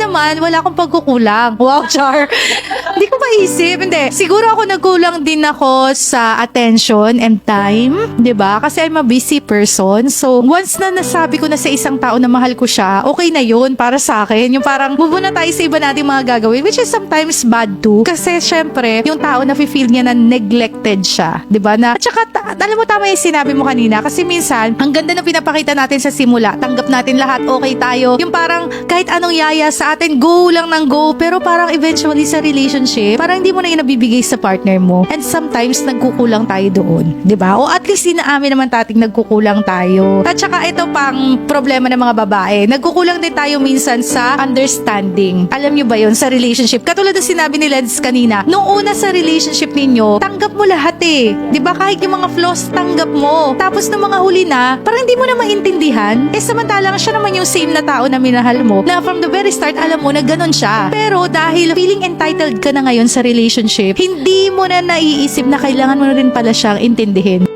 naman, wala akong pagkukulang. Wow, Char. Hindi ko maisip. Hindi. Siguro ako nagkulang din ako sa attention and time. ba? Kasi I'm a busy person. So, once na nasabi ko na sa isang tao na mahal ko siya, okay na yun para sa akin. Yung parang, move na tayo sa iba nating mga gagawin, which is sometimes bad too. Kasi, syempre, yung tao na feel niya na neglected siya. ba Na, at saka, ta- alam mo, tama yung sinabi mo kanina. Kasi minsan, ang ganda na pinapakita natin sa simula. Tanggap natin lahat, okay tayo. Yung parang, kahit anong yaya sa atin, go lang ng go. Pero parang eventually sa relationship, parang hindi mo na yun nabibigay sa partner mo. And sometimes, nagkukulang tayo doon. ba O at least, inaamin naman tating nagkukulang tayo. At saka, ito pang problema ng mga babae. Nagkukulang din tayo minsan sa understanding. Alam nyo ba yun sa relationship? Katulad ng sinabi ni Lens kanina, nung una sa relationship ninyo, tanggap mo lahat eh. ba Kahit yung mga flaws, tanggap mo. Tapos nung mga huli na, parang hindi mo na maintindihan. Eh samantalang siya naman yung same na tao na minahal mo, na from the very start, alam mo na ganun siya. Pero dahil feeling entitled ka na ngayon sa relationship, hindi mo na naiisip na kailangan mo na rin pala siyang intindihin.